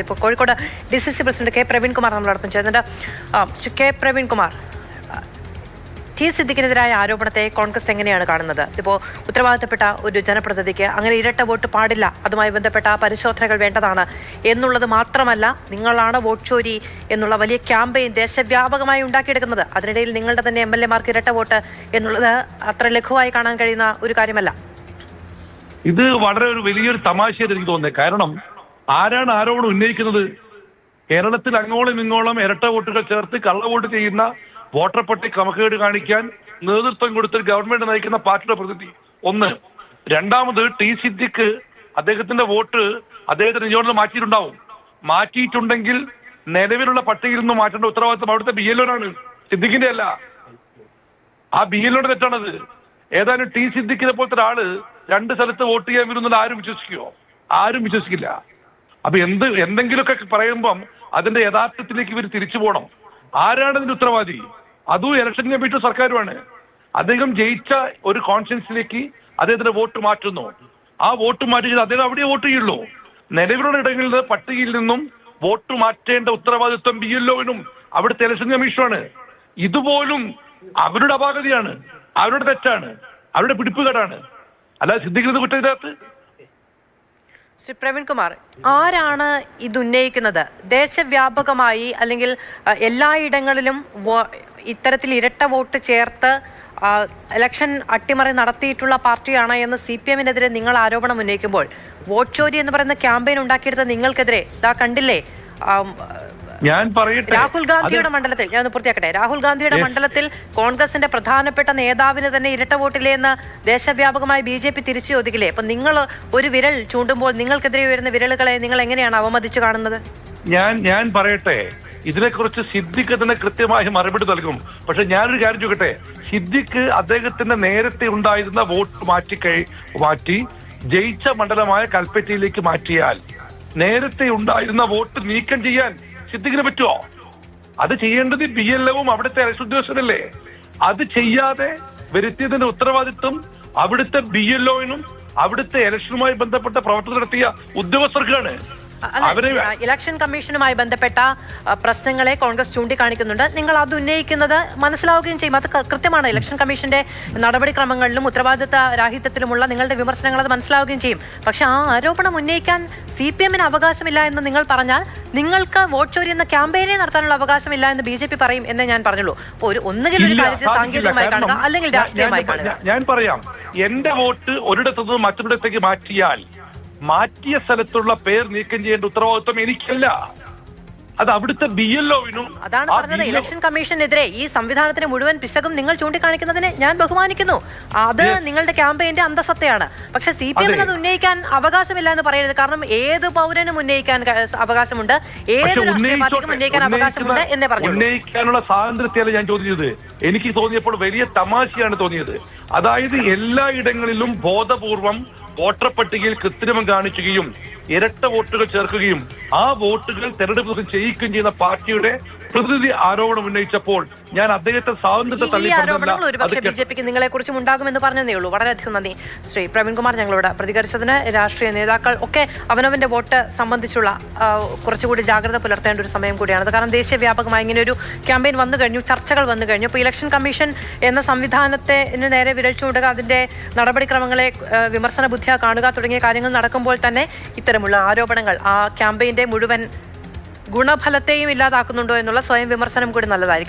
സംബന്ധിച്ച് ഇപ്പോൾ Kozhikode D C C president K Praveenkumar നമ്മളോടൊപ്പം ശ്രീ കെ പ്രവീൺകുമാർ ടി സിദ്ദിഖിനെതിരായ ആരോപണത്തെ കോൺഗ്രസ് എങ്ങനെയാണ് കാണുന്നത്? ഇപ്പോൾ ഉത്തരവാദിത്തപ്പെട്ട ഒരു ജനപ്രതിനിധിക്ക് അങ്ങനെ ഇരട്ട വോട്ട് പാടില്ല അതുമായി ബന്ധപ്പെട്ട പരിശോധനകൾ വേണ്ടതാണ് എന്നുള്ളത് മാത്രമല്ല നിങ്ങളാണ് വോട്ട് ചോരി എന്നുള്ള വലിയ ക്യാമ്പയിൻ ദേശവ്യാപകമായി ഉണ്ടാക്കിയെടുക്കുന്നത്. അതിനിടയിൽ നിങ്ങളുടെ തന്നെ എം എൽ എമാർക്ക് ഇരട്ട വോട്ട് എന്നുള്ളത് അത്ര ലഘുവായി കാണാൻ കഴിയുന്ന ഒരു കാര്യമല്ല. ഇത് വളരെ ഒരു വലിയൊരു തമാശയായിട്ട് എനിക്ക് തോന്നുന്നത്. കാരണം ആരാണ് ആരോട് ഉന്നയിക്കുന്നത്? കേരളത്തിൽ അങ്ങോളം ഇങ്ങോളം ഇരട്ട വോട്ടുകൾ ചേർത്ത് കള്ള വോട്ട് ചെയ്യുന്ന വോട്ടർ പട്ടിക ക്രമക്കേട് കാണിക്കാൻ നേതൃത്വം കൊടുത്ത് ഗവൺമെന്റ് നയിക്കുന്ന പാർട്ടിയുടെ പ്രതിനിധി. ഒന്ന് രണ്ടാമത് ടി സിദ്ദിഖ് അദ്ദേഹത്തിന്റെ വോട്ട് അദ്ദേഹത്തിന് നിയോജനം മാറ്റിയിട്ടുണ്ടാവും. മാറ്റിയിട്ടുണ്ടെങ്കിൽ നിലവിലുള്ള പട്ടികയിൽ നിന്ന് മാറ്റേണ്ട ഉത്തരവാദിത്വം അവിടുത്തെ ബി എൽ ആണ് സിദ്ദിഖിന്റെ അല്ല. ആ ബി എല്ലോട് തെറ്റാണത്. ഏതായാലും ടി സിദ്ദിഖിനെ പോലത്തെ ഒരാൾ രണ്ട് സ്ഥലത്ത് വോട്ട് ചെയ്യാൻ വരുന്നത് ആരും വിശ്വസിക്കുമോ ആരും വിശ്വസിക്കില്ല. അപ്പൊ എന്ത് എന്തെങ്കിലുമൊക്കെ പറയുമ്പം അതിന്റെ യഥാർത്ഥത്തിലേക്ക് ഇവർ തിരിച്ചു പോകണം. ആരാണ് ഇതിന്റെ ഉത്തരവാദി? അതും ഇലക്ഷൻ കമ്മീഷൻ സർക്കാരുമാണ്. അദ്ദേഹം ജയിച്ച ഒരു കോൺഷ്യൻസിലേക്ക് അദ്ദേഹത്തിന്റെ വോട്ട് മാറ്റുന്നു. ആ വോട്ട് മാറ്റി അദ്ദേഹം അവിടെ വോട്ട് ചെയ്യുള്ളൂ. നിലവിലുള്ള ഇടങ്ങളിൽ പട്ടികയിൽ നിന്നും വോട്ട് മാറ്റേണ്ട ഉത്തരവാദിത്വം ബി എൽ അവിടുത്തെ ഇലക്ഷൻ കമ്മീഷനാണ് ഇതുപോലും അവരുടെ അപാകതയാണ്. അവരുടെ തെറ്റാണ്. അവരുടെ പിടിപ്പുകേടാണ്. അല്ലാതെ സിദ്ധിക്കുന്നത് കുറ്റം ഇതിനകത്ത് ശ്രീ പ്രവീൺകുമാർ ആരാണ് ഇത് ഉന്നയിക്കുന്നത്? ദേശവ്യാപകമായി അല്ലെങ്കിൽ എല്ലായിടങ്ങളിലും ഇത്തരത്തിൽ ഇരട്ട വോട്ട് ചേർത്ത് ഇലക്ഷൻ അട്ടിമറി നടത്തിയിട്ടുള്ള പാർട്ടിയാണ് എന്ന് സി പി എമ്മിനെതിരെ നിങ്ങൾ ആരോപണം ഉന്നയിക്കുമ്പോൾ വോട്ട് ചോരി എന്ന് പറയുന്ന ക്യാമ്പയിൻ ഉണ്ടാക്കിയെടുത്ത നിങ്ങൾക്കെതിരെ ഇതാ കണ്ടില്ലേ ഞാൻ പറയട്ടെ. രാഹുൽ ഗാന്ധിയുടെ മണ്ഡലത്തിൽ ഞാൻ ഒന്ന് പൂർത്തിയാക്കട്ടെ. രാഹുൽ ഗാന്ധിയുടെ മണ്ഡലത്തിൽ കോൺഗ്രസിന്റെ പ്രധാനപ്പെട്ട നേതാവിന് തന്നെ ഇരട്ട വോട്ടില്ലേ എന്ന് ദേശവ്യാപകമായി ബി ജെ പി തിരിച്ചു ചോദിക്കില്ലേ? അപ്പൊ നിങ്ങൾ ഒരു വിരൽ ചൂണ്ടുമ്പോൾ നിങ്ങൾക്കെതിരെ വരുന്ന വിരലുകളെ നിങ്ങൾ എങ്ങനെയാണ് അവമതിച്ചു കാണുന്നത്? ഞാൻ ഞാൻ പറയട്ടെ. ഇതിനെക്കുറിച്ച് സിദ്ദിഖ് തന്നെ കൃത്യമായി മറുപടി നൽകും. പക്ഷെ ഞാനൊരു കാര്യം ചോദിക്കട്ടെ. സിദ്ദിഖ് അദ്ദേഹത്തിന്റെ നേരത്തെ ഉണ്ടായിരുന്ന വോട്ട് മാറ്റി മാറ്റി ജയിച്ച മണ്ഡലമായ കൽപ്പറ്റയിലേക്ക് മാറ്റിയാൽ നേരത്തെ ഉണ്ടായിരുന്ന വോട്ട് നീക്കം ചെയ്യാൻ സിദ്ദിഖിന് പറ്റുമോ അത് ചെയ്യേണ്ടത് ബി എൽ എവും അവിടുത്തെ ഇലക്ഷൻ ഉദ്യോഗസ്ഥരല്ലേ അത് ചെയ്യാതെ വരുത്തിയതിന്റെ ഉത്തരവാദിത്വം അവിടുത്തെ ബി എൽ അവിടുത്തെ ഇലക്ഷനുമായി ബന്ധപ്പെട്ട പ്രവർത്തനം നടത്തിയ ഉദ്യോഗസ്ഥർക്കാണ് ഇലക്ഷൻ കമ്മീഷനുമായി ബന്ധപ്പെട്ട പ്രശ്നങ്ങളെ കോൺഗ്രസ് ചൂണ്ടിക്കാണിക്കുന്നുണ്ട്. നിങ്ങൾ അത് ഉന്നയിക്കുന്നത് മനസ്സിലാവുകയും ചെയ്യും. അത് കൃത്യമാണ്. ഇലക്ഷൻ കമ്മീഷന്റെ നടപടിക്രമങ്ങളിലും ഉത്തരവാദിത്ത രാഹിത്യത്തിലുമുള്ള നിങ്ങളുടെ വിമർശനങ്ങൾ അത് മനസ്സിലാവുകയും ചെയ്യും. പക്ഷെ ആ ആരോപണം ഉന്നയിക്കാൻ സി പി എമ്മിന് അവകാശമില്ല എന്ന് നിങ്ങൾ പറഞ്ഞാൽ നിങ്ങൾക്ക് വോട്ട് ചോരി എന്ന ക്യാമ്പയിനെ നടത്താനുള്ള അവകാശമില്ല എന്ന് ബി ജെ പി പറയും എന്നേ ഞാൻ പറഞ്ഞുള്ളൂ. ഒരു ഒന്നുകിൽ ഒരു കാര്യത്തെ. സാങ്കേതികമായി കാണുക അല്ലെങ്കിൽ രാഷ്ട്രീയമായി കാണുക. ഞാൻ- ഞാൻ പറയാം. എന്റെ വോട്ട് ഒരിടത്തു നിന്ന് മറ്റൊരിടത്തേക്ക് മാറ്റിയാൽ മാറ്റിയ സ്ഥലത്തുള്ള പേർ നീക്കം ചെയ്യേണ്ട ഉത്തരവാദിത്വം എനിക്കല്ല. അത് അവിടുത്തെ ബി എൽ ഒവിനും അതാണ് പറഞ്ഞത്. ഇലക്ഷൻ കമ്മീഷനെതിരെ ഈ സംവിധാനത്തിന് മുഴുവൻ പിശകും നിങ്ങൾ ചൂണ്ടിക്കാണിക്കുന്നതിനെ ഞാൻ ബഹുമാനിക്കുന്നു. അത് നിങ്ങളുടെ ക്യാമ്പയിന്റെ അന്തസത്തയാണ്. പക്ഷെ സി പി എമ്മിന് അത്. ഉന്നയിക്കാൻ അവകാശമില്ല എന്ന് പറയരുത്. കാരണം ഏത് പൗരനും ഉന്നയിക്കാൻ അവകാശമുണ്ട്. ഏത് പക്ഷെ രാഷ്ട്രീയ പാർട്ടിക്കും ഉന്നയിക്കാൻ അവകാശമുണ്ട് എന്നേ പറഞ്ഞു ഉന്നയിക്കാനുള്ള സ്വാതന്ത്ര്യത്തെയല്ല ഞാൻ ചോദിച്ചത്. എനിക്ക് തോന്നിയപ്പോൾ വലിയ തമാശയാണ് തോന്നിയത്. അതായത് എല്ലായിടങ്ങളിലും ബോധപൂർവം വോട്ടർ പട്ടികയിൽ കൃത്രിമം കാണിക്കുകയും ഇരട്ട വോട്ടുകൾ ചേർക്കുകയും ആ വോട്ടുകൾ തെരഞ്ഞെടുപ്പ് ചെയ്യിക്കുകയും ചെയ്യുന്ന പാർട്ടിയുടെ പ്രതിനിധി ആരോപണം ഉന്നയിച്ചപ്പോൾ ഞാൻ അദ്ദേഹത്തെ സ്വാതന്ത്ര്യത്തെ തള്ളി ആരോപണങ്ങൾ ഒരുപക്ഷെ ബി ജെ പിക്ക് നിങ്ങളെ കുറിച്ചും ഉണ്ടാകുമെന്ന് പറഞ്ഞതേ ഉള്ളൂ. വളരെയധികം നന്ദി. ശ്രീ പ്രവീൺ പ്രവീൺകുമാർ ഞങ്ങളോട് പ്രതികരിച്ചതിന് രാഷ്ട്രീയ നേതാക്കൾ ഒക്കെ അവനവന്റെ വോട്ട് സംബന്ധിച്ചുള്ള കുറച്ചുകൂടി ജാഗ്രത പുലർത്തേണ്ട ഒരു സമയം കൂടിയാണ്. കാരണം ദേശീയ വ്യാപകമായി ഇങ്ങനെ ഒരു ക്യാമ്പയിൻ വന്നു കഴിഞ്ഞു ചർച്ചകൾ വന്നു കഴിഞ്ഞു. അപ്പോൾ ഇലക്ഷൻ കമ്മീഷൻ എന്ന സംവിധാനത്തെ നേരെ വിരൽ ചൂടുക അതിന്റെ നടപടിക്രമങ്ങളെ വിമർശന ബുദ്ധിയാ കാണുക തുടങ്ങിയ കാര്യങ്ങൾ നടക്കുമ്പോൾ തന്നെ ഇത്തരമുള്ള ആരോപണങ്ങൾ ആ ക്യാമ്പയിന്റെ മുഴുവൻ ഗുണഫലത്തെയും ഇല്ലാതാക്കുന്നുണ്ടോ എന്നുള്ള സ്വയം വിമർശനം കൂടി നല്ലതായിരിക്കും.